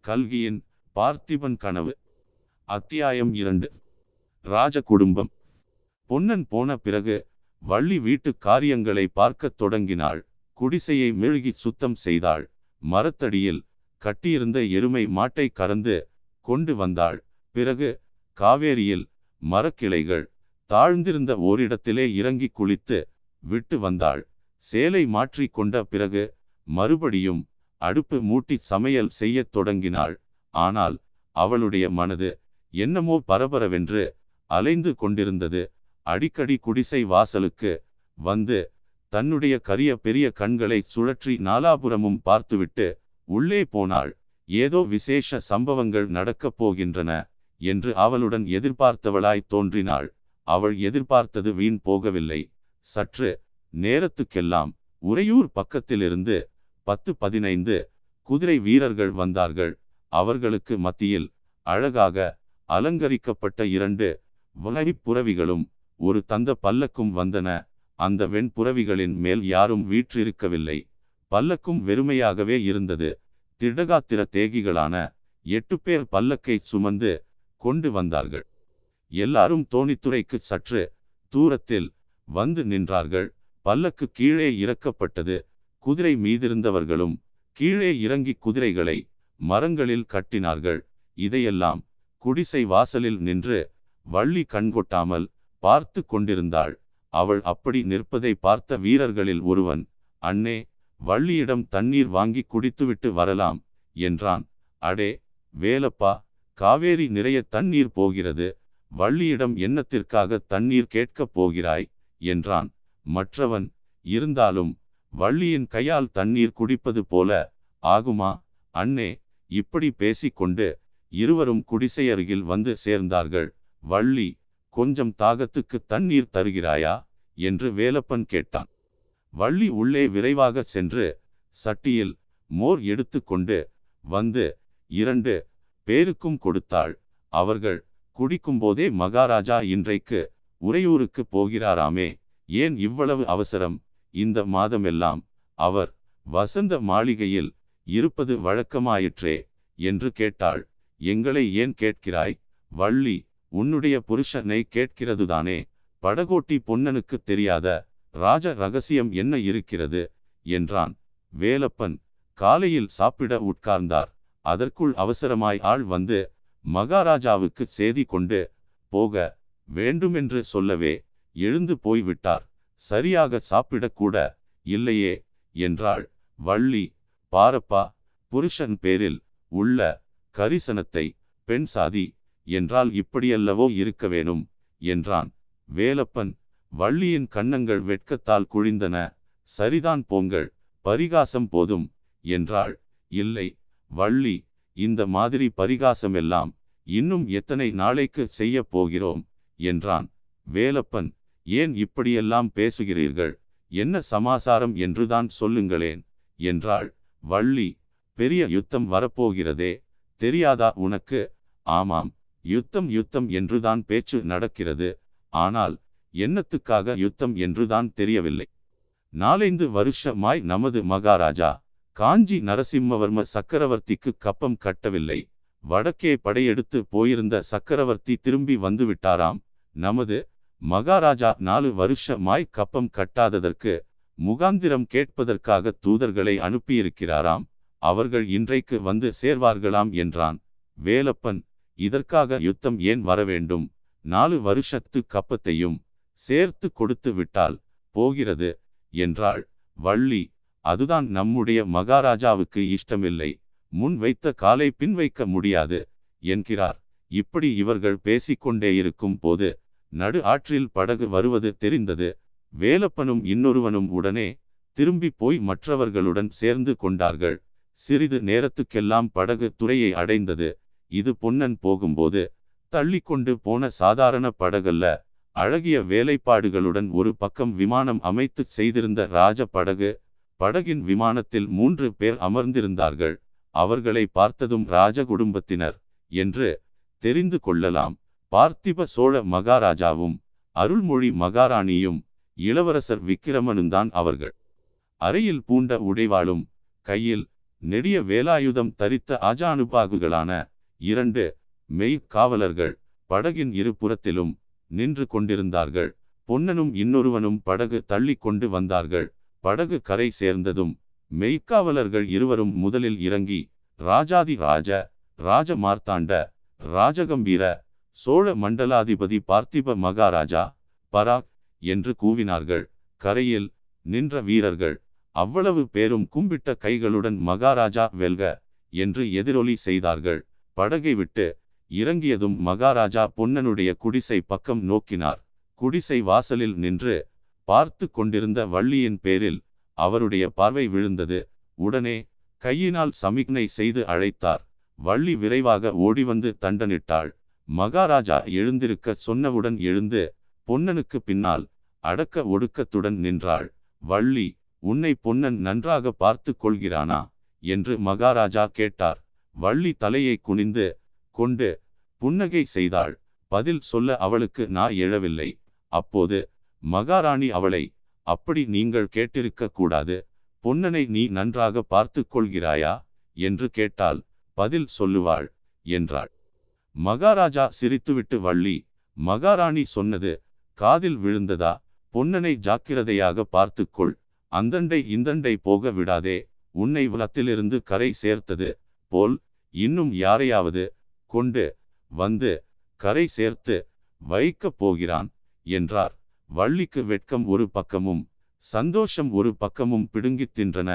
கல்கியின் பார்த்திபன் கனவு அத்தியாயம் இரண்டு. ராஜ குடும்பம் பொன்னன் போன பிறகு வள்ளி வீட்டு காரியங்களை பார்க்கத் தொடங்கினாள். குடிசையை மெழுகி சுத்தம் செய்தாள். மரத்தடியில் கட்டியிருந்த எருமை மாட்டை கறந்து கொண்டு வந்தாள். பிறகு காவேரியில் மரக்கிளைகள் தாழ்ந்திருந்த ஓரிடத்திலே இறங்கி குளித்து விட்டு வந்தாள். சேலை மாற்றி கொண்ட பிறகு மறுபடியும் அடுப்பு மூட்டி சமையல் செய்யத் தொடங்கினாள். ஆனால் அவளுடைய மனது என்னமோ பரபரவென்று அலைந்து கொண்டிருந்தது. அடிக்கடி குடிசை வாசலுக்கு வந்து தன்னுடைய கரிய பெரிய கண்களை சுழற்றி நாலாபுரமும் பார்த்துவிட்டு உள்ளே போனாள். ஏதோ விசேஷ சம்பவங்கள் நடக்கப் போகின்றன என்று அவளுடன் எதிர்பார்த்தவளாய் தோன்றினாள். அவள் எதிர்பார்த்தது வீண் போகவில்லை. சற்று நேரத்துக்கெல்லாம் உறையூர் பக்கத்திலிருந்து பத்து பதினைந்து குதிரை வீரர்கள் வந்தார்கள். அவர்களுக்கு மத்தியில் அழகாக அலங்கரிக்கப்பட்ட இரண்டு புறவிகளும் ஒரு தந்த பல்லக்கும் வந்தன. அந்த வெண்புறவிகளின் மேல் யாரும் வீற்றிருக்கவில்லை. பல்லக்கும் வெறுமையாகவே இருந்தது. திடகாத்திர தேகிகளான எட்டு பேர் பல்லக்கை சுமந்து கொண்டு வந்தார்கள். எல்லாரும் தோணித்துறைக்கு சற்று தூரத்தில் வந்து நின்றார்கள். பல்லக்கு கீழே இறக்கப்பட்டது. குதிரை மீதிருந்தவர்களும் கீழே இறங்கி குதிரைகளை மரங்களில் கட்டினார்கள். இதையெல்லாம் குடிசை வாசலில் நின்று வள்ளி கண்கொட்டாமல் பார்த்து கொண்டிருந்தாள். அவள் அப்படி நிற்பதை பார்த்த வீரர்களில் ஒருவன் அண்ணே வள்ளியிடம் தண்ணீர் வாங்கி குடித்துவிட்டு வரலாம் என்றான். அடே வேலப்பா காவேரி நிறைய தண்ணீர் போகிறது. வள்ளியிடம் என்னத்திற்காக தண்ணீர் கேட்கப் போகிறாய்? என்றான். மற்றவன் இருந்தாலும் வள்ளியின் கையால் தண்ணீர் குடிப்பது போல ஆகுமா? அண்ணே இப்படி பேசிக்கொண்டு இருவரும் குடிசையருகில் வந்து சேர்ந்தார்கள். வள்ளி கொஞ்சம் தாகத்துக்கு தண்ணீர் தருகிறாயா? என்று வேலப்பன் கேட்டான். வள்ளி உள்ளே விரைவாக சென்று சட்டியில் மோர் எடுத்துக்கொண்டு வந்து இரண்டு பேருக்கும் கொடுத்தாள். அவர்கள் குடிக்கும்போதே மகாராஜா இன்றைக்கு உறையூருக்கு போகிறாராமே. ஏன் இவ்வளவு அவசரம்? இந்த மாதமெல்லாம் அவர் வசந்த மாளிகையில் இருப்பது வழக்கமாயிற்றே என்று கேட்டாள். எங்களை ஏன் கேட்கிறாய்? வள்ளி உன்னுடைய புருஷனை கேட்கிறதுதானே? படகோட்டி பொன்னனுக்கு தெரியாத ராஜ ரகசியம் என்ன இருக்கிறது? என்றான். வேலப்பன் காலையில் சாப்பிட உட்கார்ந்தார். அதற்குள் அவசரமாய் ஆள் வந்து மகாராஜாவுக்கு செய்தி கொண்டு போக வேண்டுமென்று சொல்லவே எழுந்து போய்விட்டார். சரியாக சாப்பிடக்கூட இல்லையே என்றாள். வள்ளி பாரப்பா புருஷன் பேரில் உள்ள கரிசனத்தை பெண் சாதி என்றால் இப்படியல்லவோ இருக்க வேணும் என்றான். வேலப்பன் வள்ளியின் கன்னங்கள் வெட்கத்தால் குழிந்தன. சரிதான் போங்கள் பரிகாசம் போதும் என்றாள். இல்லை வள்ளி இந்த மாதிரி பரிகாசமெல்லாம் இன்னும் எத்தனை நாளைக்கு செய்ய போகிறோம்? என்றான். வேலப்பன் ஏன் இப்படியெல்லாம் பேசுகிறீர்கள்? என்ன சமாசாரம் என்றுதான் சொல்லுங்களேன் என்றாள். வள்ளி பெரிய யுத்தம் வரப்போகிறதே தெரியாதா உனக்கு? ஆமாம் யுத்தம் யுத்தம் என்றுதான் பேச்சு நடக்கிறது ஆனால் என்னத்துக்காக யுத்தம் என்றுதான் தெரியவில்லை. நாலைந்து வருஷமாய் நமது மகாராஜா காஞ்சி நரசிம்மவர்ம சக்கரவர்த்திக்கு கப்பம் கட்டவில்லை. வடக்கே படையெடுத்து போயிருந்த சக்கரவர்த்தி திரும்பி வந்துவிட்டாராம். நமது மகாராஜா நாலு வருஷமாய் கப்பம் கட்டாததற்கு முகாந்திரம் கேட்பதற்காக தூதர்களை அனுப்பியிருக்கிறாராம். அவர்கள் இன்றைக்கு வந்து சேர்வார்களாம் என்றான். வேலப்பன் இதற்காக யுத்தம் ஏன் வரவேண்டும் நாலு வருஷத்து கப்பத்தையும் சேர்த்து கொடுத்து விட்டால் போகிறது என்றாள். வள்ளி அதுதான் நம்முடைய மகாராஜாவுக்கு இஷ்டமில்லை. முன் வைத்த காலை பின் வைக்க முடியாது என்கிறார். இப்படி இவர்கள் பேசிக்கொண்டே இருக்கும் போது நடு ஆற்றில் படகு வருவது தெரிந்தது. வேலப்பனும் இன்னொருவனும் உடனே திரும்பி போய் மற்றவர்களுடன் சேர்ந்து கொண்டார்கள். சிறிது நேரத்துக்கெல்லாம் படகு துறையை அடைந்தது. இது பொன்னன் போகும்போது தள்ளிக்கொண்டு போன சாதாரண படகல்ல அழகிய வேலைப்பாடுகளுடன் ஒரு பக்கம் விமானம் அமைத்து செய்திருந்த ராஜ படகு படகின் விமானத்தில் மூன்று பேர் அமர்ந்திருந்தார்கள். அவர்களை பார்த்ததும் ராஜ குடும்பத்தினர் என்று தெரிந்து கொள்ளலாம். பார்த்திப சோழ மகாராஜாவும் அருள்மொழி மகாராணியும் இளவரசர் விக்கிரமனுந்தான் அவர்கள். அறையில் பூண்ட உடைவாளும் கையில் நெடிய வேலாயுதம் தரித்த ஆஜானுபாகுகளான இரண்டு மெய் காவலர்கள் படகின் இருபுறத்திலும் நின்று கொண்டிருந்தார்கள். பொன்னனும் இன்னொருவனும் படகு தள்ளி கொண்டு வந்தார்கள். படகு கரை சேர்ந்ததும் மெய்க்காவலர்கள் இருவரும் முதலில் இறங்கி ராஜாதி ராஜ ராஜ மார்த்தாண்ட ராஜகம்பீர சோழ மண்டலாதிபதி பார்த்திப மகாராஜா பராக் என்று கூவினார்கள். கரையில் நின்ற வீரர்கள் அவ்வளவு பேரும் கும்பிட்ட கைகளுடன் மகாராஜா வெல்க என்று எதிரொலி செய்தார்கள். படகை விட்டு இறங்கியதும் மகாராஜா பொன்னனுடைய குடிசை பக்கம் நோக்கினார். குடிசை வாசலில் நின்று பார்த்து கொண்டிருந்த வள்ளியின் பேரில் அவருடைய பார்வை விழுந்தது. உடனே கையினால் சமிக்னை செய்து அழைத்தார். வள்ளி விரைவாக ஓடிவந்து தண்டனிட்டாள். மகாராஜா எழுந்திருக்க சொன்னவுடன் எழுந்து பொன்னனுக்கு பின்னால் அடக்க ஒடுக்கத்துடன் நின்றாள். வள்ளி உன்னை பொன்னன் நன்றாக பார்த்து கொள்கிறானா? என்று மகாராஜா கேட்டார். வள்ளி தலையை குனிந்து கொண்டு புன்னகை செய்தாள். பதில் சொல்ல அவளுக்கு நான் எழவில்லை. அப்போது மகாராணி அவளை அப்படி நீங்கள் கேட்டிருக்க கூடாது பொன்னனை நீ நன்றாக பார்த்து கொள்கிறாயா? என்று கேட்டால் பதில் சொல்லுவாள் என்றாள். மகாராஜா சிரித்துவிட்டு வள்ளி மகாராணி சொன்னது காதில் விழுந்ததா? பொன்னனை ஜாக்கிரதையாக பார்த்துக்கொள் அந்தண்டை இந்தண்டை போக விடாதே. உன்னை வளத்திலிருந்து கரை சேர்த்தது போல் இன்னும் யாரையாவது கொண்டு வந்து கரை சேர்த்து வைக்கப் போகிறான் என்றார். வள்ளிக்கு வெட்கம் ஒரு பக்கமும் சந்தோஷம் ஒரு பக்கமும் பிடுங்கித் தின்றன.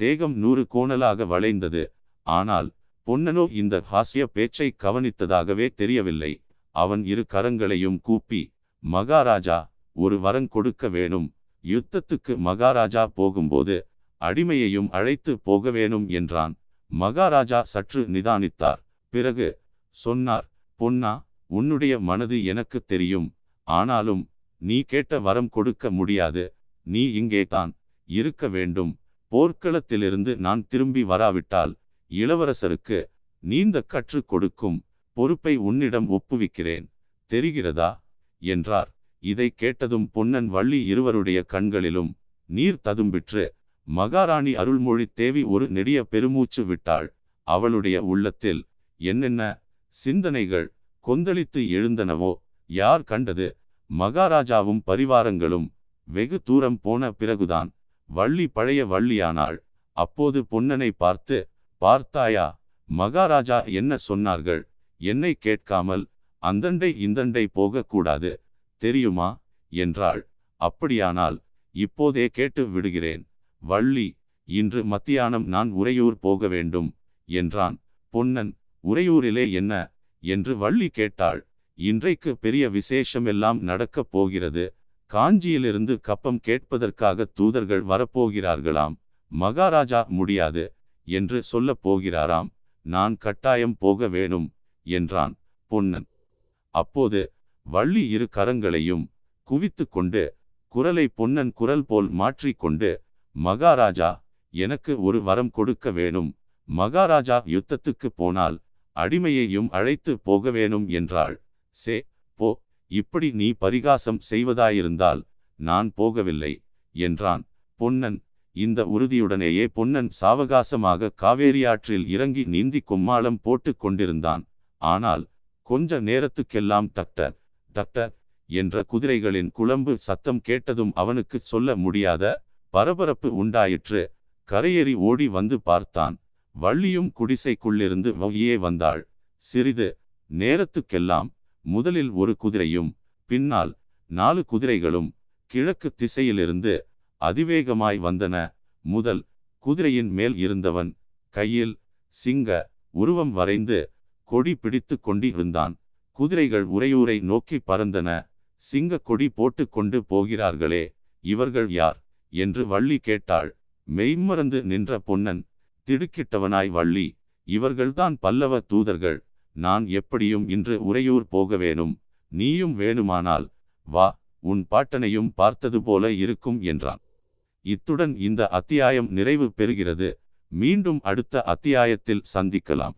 தேகம் நூறு கோணலாக வளைந்தது. ஆனால் பொன்னனோ இந்த ஹாஸ்ய பேச்சை கவனித்ததாகவே தெரியவில்லை. அவன் இரு கரங்களையும் கூப்பி மகாராஜா ஒரு வரங் கொடுக்க வேணும். யுத்தத்துக்கு மகாராஜா போகும்போது அடிமையையும் அழைத்து போக வேணும் என்றான். மகாராஜா சற்று நிதானித்தார். பிறகு சொன்னார் பொன்னா உன்னுடைய மனது எனக்கு தெரியும். ஆனாலும் நீ கேட்ட வரம் கொடுக்க முடியாது. நீ இங்கே தான் இருக்க வேண்டும். போர்க்களத்திலிருந்து நான் திரும்பி வராவிட்டால் இளவரசருக்கு நீந்த கற்றுக் கொடுக்கும் பொறுப்பை உன்னிடம் ஒப்புவிக்கிறேன். தெரிகிறதா? என்றார். இதை கேட்டதும் பொன்னன் வள்ளி இருவருடைய கண்களிலும் நீர் ததும்பிற்று மகாராணி அருள்மொழி தேவி ஒரு நெடிய பெருமூச்சு விட்டாள். அவளுடைய உள்ளத்தில் என்னென்ன சிந்தனைகள் கொந்தளித்து எழுந்தனவோ யார் கண்டது? மகாராஜாவும் பரிவாரங்களும் வெகு தூரம் போன பிறகுதான் வள்ளி பழைய வள்ளியானாள். அப்போது பொன்னனை பார்த்து பார்த்தாயா மகாராஜா என்ன சொன்னார்கள்? என்னை கேட்காமல் அந்தண்டை இந்தண்டை போகக்கூடாது தெரியுமா? என்றாள். அப்படியானால் இப்போதே கேட்டு விடுகிறேன். வள்ளி இன்று மத்தியானம் நான் உறையூர் போக வேண்டும் என்றான். பொன்னன் உறையூரிலே என்ன? என்று வள்ளி கேட்டாள். இன்றைக்கு பெரிய விசேஷம் எல்லாம் நடக்கப் போகிறது. காஞ்சியிலிருந்து கப்பம் கேட்பதற்காக தூதர்கள் வரப்போகிறார்களாம். மகாராஜா முடியாது என்று சொல்லப் போகிறாராம். நான் கட்டாயம் போக வேணும் என்றான் பொன்னன். அப்போது வள்ளி இரு கரங்களையும் குவித்து கொண்டு குரலை பொன்னன் குரல் போல் மாற்றிக்கொண்டு மகாராஜா எனக்கு ஒரு வரம் கொடுக்க வேணும். மகாராஜா யுத்தத்துக்கு போனால் அடிமையையும் அழைத்து போக வேணும் என்றாள். சே போ இப்படி நீ பரிகாசம் செய்வதாயிருந்தால் நான் போகவில்லை என்றான். பொன்னன் இந்த உறுதியுடனேயே பொன்னன் சாவகாசமாக காவேரியாற்றில் இறங்கி நீந்தி கும்மாளம் போட்டு கொண்டிருந்தான். ஆனால் கொஞ்ச நேரத்துக்கெல்லாம் டக்டர் டக்டர் என்ற குதிரைகளின் குழம்பு சத்தம் கேட்டதும் அவனுக்கு சொல்ல முடியாத பரபரப்பு உண்டாயிற்று. கரையேறி ஓடி வந்து பார்த்தான். வள்ளியும் குடிசைக்குள்ளிருந்து வகியே வந்தாள். சிறிது நேரத்துக்கெல்லாம் முதலில் ஒரு குதிரையும் பின்னால் நாலு குதிரைகளும் கிழக்கு திசையிலிருந்து அதிவேகமாய் வந்தன. முதல் குதிரையின் மேல் இருந்தவன் கையில் சிங்க உருவம் வரைந்து கொடி பிடித்து கொண்டிருந்தான். குதிரைகள் உரையூரை நோக்கி பறந்தன. சிங்க கொடி போட்டு கொண்டு போகிறார்களே இவர்கள் யார்? என்று வள்ளி கேட்டாள். மெய்மறந்து நின்ற பொன்னன் திடுக்கிட்டவனாய் வள்ளி இவர்கள்தான் பல்லவ தூதர்கள். நான் எப்படியும் இன்று உறையூர் போக வேணும் நீயும் வேணுமானால் வா உன் பாட்டனையும் பார்த்தது போல இருக்கும் என்றான். இத்துடன் இந்த அத்தியாயம் நிறைவு பெறுகிறது. மீண்டும் அடுத்த அத்தியாயத்தில் சந்திக்கலாம்.